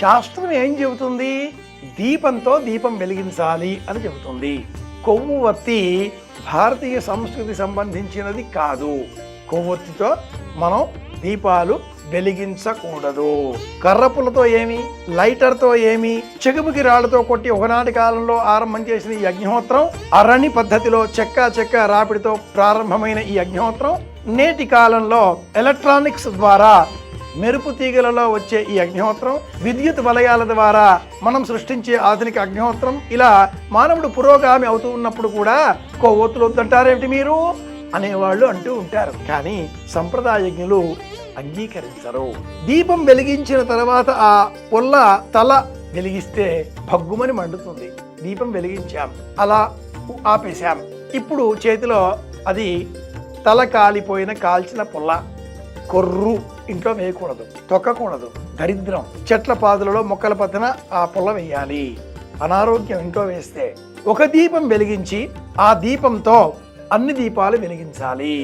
శాస్త్రం ఏం చెబుతుంది? దీపంతో దీపం వెలిగించాలి అని చెబుతుంది. కొవ్వొత్తి భారతీయ సంస్కృతి సంబంధించినది కాదు. కొవ్వొత్తితో మనం దీపాలు వెలిగించకూడదు. కర్రపులతో ఏమి? లైటర్తో ఏమి? చెగుముకి రాళ్ళతో కొట్టి ఒకనాటి కాలంలో ఆరంభం చేసిన ఈ అగ్నిహోత్రం అరణి పద్ధతిలో చెక్క చెక్క రాపిడితో ప్రారంభమైన ఈ అగ్నిహోత్రం నేటి కాలంలో ఎలక్ట్రానిక్స్ ద్వారా మెరుపు తీగలలో వచ్చే ఈ అగ్నిహోత్రం విద్యుత్ వలయాల ద్వారా మనం సృష్టించే ఆధునిక అగ్నిహోత్రం. ఇలా మానవుడు పురోగామి అవుతూ ఉన్నప్పుడు కూడా కొవ్వొత్తులు వద్దంటారేమిటి మీరు? అనేవాళ్ళు అంటూ ఉంటారు. కానీ సంప్రదాయజ్ఞులు అంగీకరించరు. దీపం వెలిగించిన తర్వాత ఆ పొల్ల తల వెలిగిస్తే భగ్గుమని మండుతుంది. దీపం వెలిగించాం. అలా ఆపేశాం. ఇప్పుడు చేతిలో అది తల కాలిపోయిన కాల్చిన పొల్ల. కొర్రు. ఇంట్లో వేయకూడదు తొక్కకూడదు దరిద్రం. చెట్ల పాదులలో మొక్కల పక్కన ఆ పొల్ల వేయాలి. అనారోగ్యం ఇంట్లో వేస్తే ఒక దీపం వెలిగించి ఆ దీపంతో అన్ని దీపాలు వెలిగించాలి.